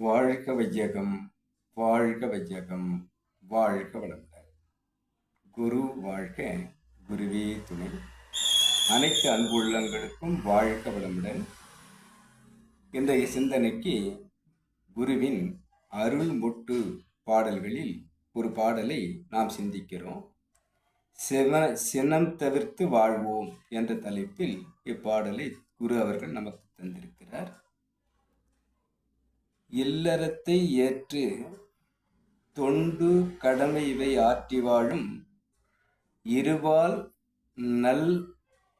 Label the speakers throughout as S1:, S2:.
S1: வாழ்க வையகம் வாழ்க வையகம் வாழ்க வளமுடன். குரு வாழ்க குருவே துணை. அனைத்து அன்புள்ளங்களுக்கும் வாழ்க வளமுடன். இன்றைய சிந்தனைக்கு குருவின் அருள் முட்டு பாடல்களில் ஒரு பாடலை நாம் சிந்திக்கிறோம். சிவ சினம் தவிர்த்து வாழ்வோம் என்ற தலைப்பில் இப்பாடலை குரு அவர்கள் நமக்கு தந்திருக்கிறார். இல்லறத்தை ஏற்று தொண்டு கடமை இவை ஆற்றி வாழும் இருபால் நல்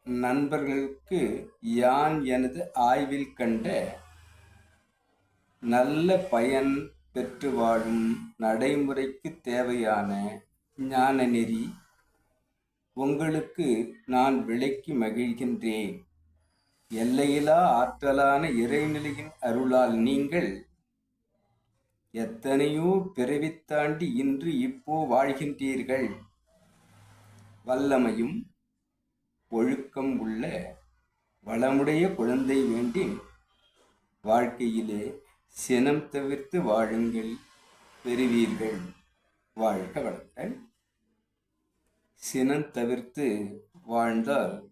S1: நண்பர்களுக்கு யான் எனது ஆய்வில் கண்ட நல்ல பயன் பெற்று வாழும் நடைமுறைக்கு தேவையான ஞான நெறி உங்களுக்கு நான் விளக்கி மகிழ்கின்றேன். எல்லையிலா ஆற்றலான இறைநிலையின் அருளால் நீங்கள் எத்தனையோ பிறவித்தாண்டி இன்று இப்போ வாழ்கின்றீர்கள். வல்லமையும் ஒழுக்கம் உள்ள வளமுடைய குழந்தை வேண்டி வாழ்க்கையிலே சினம் தவிர்த்து வாழுங்கள் பெறுவீர்கள். வாழ்க வளங்கள். சினம் தவிர்த்து வாழ்ந்தால்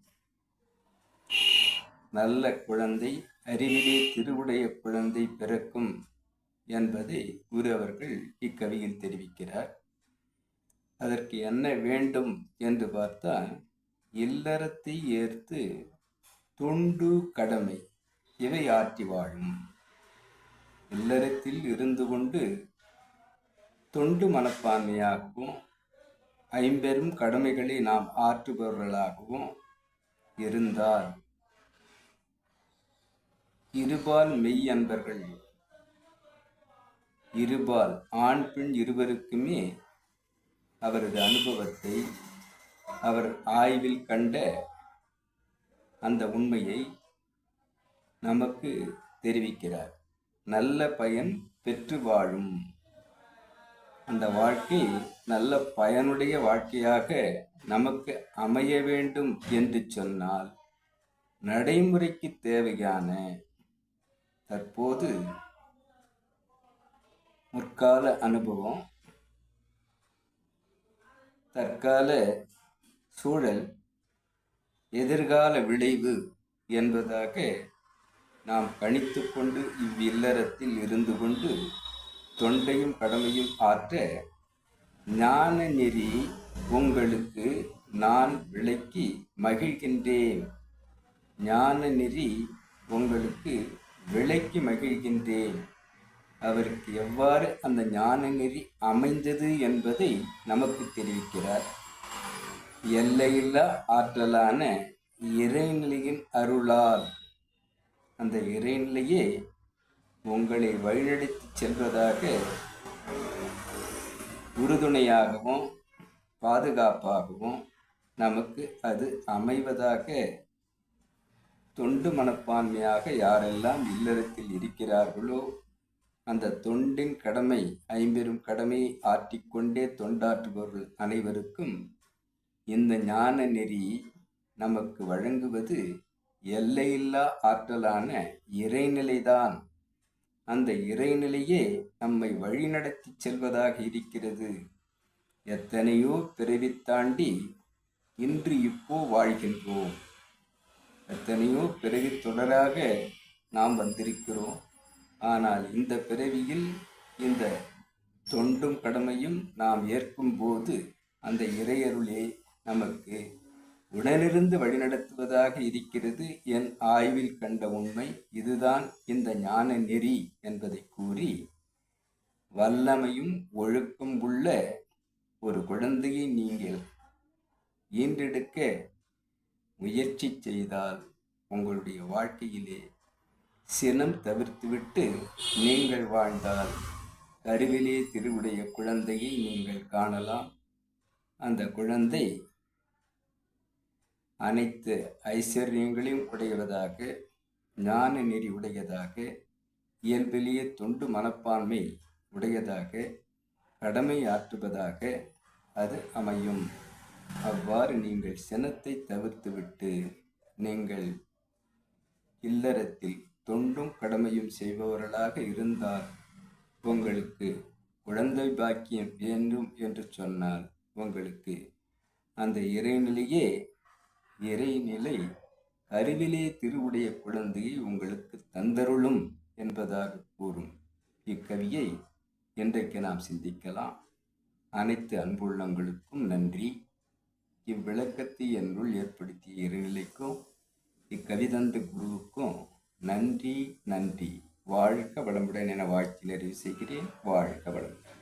S1: நல்ல குழந்தை அறிவிலே திருவுடைய குழந்தை பிறக்கும். என்பதை குரு அவர்கள் இக்கவியில் தெரிவிக்கிறார். அதற்கு என்ன வேண்டும் என்று பார்த்தால் இல்லறத்தை ஏற்று தொண்டு கடமை இவை ஆற்றி வாழும். இல்லறத்தில் இருந்து கொண்டு தொண்டு மனப்பான்மையாகவும் ஐம்பெரும் கடமைகளை நாம் ஆற்றுபவர்களாகவும் இருந்தால் இருபால் மெய் அன்பர்கள் இருபால் ஆண் பெண் இருவருக்குமே அவரது அனுபவத்தை அவர் ஆய்வில் கண்ட அந்த உண்மையை நமக்கு தெரிவிக்கிறார். நல்ல பயன் பெற்று வாழும். அந்த வாழ்க்கை நல்ல பயனுடைய வாழ்க்கையாக நமக்கு அமைய வேண்டும் என்று சொன்னால் நடைமுறைக்கு தேவையான தற்போது முற்கால அனுபவம். தற்கால சூழல் எதிர்கால விளைவு என்பதாக நாம் கணித்து கொண்டு இவ்வில்லறத்தில் இருந்து கொண்டு தொண்டையும் கடமையும் ஆற்ற ஞான நெறி உங்களுக்கு நான் விளக்கி மகிழ்கின்றேன். ஞான நெறி உங்களுக்கு விளக்கி மகிழ்கின்றேன். அவருக்கு எவ்வாறு அந்த ஞான நெறி அமைந்தது என்பதை நமக்கு தெரிவிக்கிறார். எல்லையில்லா ஆற்றலான இறைநிலையின் அருளால் அந்த இறைநிலையே உங்களை வழிநடத்தி செல்வதாக உறுதுணையாகவும் பாதுகாப்பாகவும் நமக்கு அது அமைவதாக தொண்டு மனப்பான்மையாக யாரெல்லாம் இல்லறத்தில் இருக்கிறார்களோ அந்த தொண்டின் கடமை ஐம்பெரும் கடமையை ஆற்றிக்கொண்டே தொண்டாற்றுபவர்கள் அனைவருக்கும் இந்த ஞான நெறி நமக்கு வழங்குவது எல்லையில்லா ஆற்றலான இறைநிலைதான். அந்த இறைநிலையே நம்மை வழிநடத்தி செல்வதாக இருக்கிறது. எத்தனையோ பிறவி தாண்டி இன்று இப்போ வாழ்கின்றோம். எத்தனையோ பிறவி தொடராக நாம் வந்திருக்கிறோம். ஆனால் இந்த பிறவியில் இந்த தொண்டும் கடமையும் நாம் ஏற்கும் போது அந்த இறையருளே நமக்கு உடனிருந்து வழிநடத்துவதாக இருக்கிறது என் ஆய்வில் கண்ட உண்மை இதுதான் இந்த ஞான நெறி என்பதை கூறி வல்லமையும் ஒழுக்கம் உள்ள ஒரு குழந்தையை நீங்கள் ஈன்றெடுக்க முயற்சி செய்தால் உங்களுடைய வாழ்க்கையிலே சினம் தவிர்த்துவிட்டு நீங்கள் வாழ்ந்தால். கருவிலே திருவுடைய குழந்தையை நீங்கள் காணலாம். அந்த குழந்தை அனைத்து ஐஸ்வர்யங்களையும் உடையவதாக ஞான நெறி உடையதாக இயல்பிலேயே தொண்டு மனப்பான்மை உடையதாக கடமை ஆற்றுவதாக அது அமையும். அவ்வாறு நீங்கள் சினத்தை தவிர்த்துவிட்டு நீங்கள் இல்லறத்தில் தொண்டும் கடமையும் செய்பவர்களாக இருந்தால் உங்களுக்கு குழந்தை பாக்கியம் வேண்டும் என்று சொன்னால் உங்களுக்கு அந்த இறைநிலையே இறைநிலை கருவிலே திருவுடைய குழந்தையை உங்களுக்கு தந்தருளும் என்பதாக கூறும். இக்கவியை இன்றைக்கு நாம் சிந்திக்கலாம். அனைத்து அன்புள்ளங்களுக்கும் நன்றி. இவ்விளக்கத்தை என்னுள் ஏற்படுத்திய இறைநிலைக்கும் இக்கவிதந்த குருவுக்கும் நன்றி நன்றி. வாழ்க வளமுடன் என வாழ்த்தில் அறிவு செய்கிறேன். வாழ்க வளமுடன்.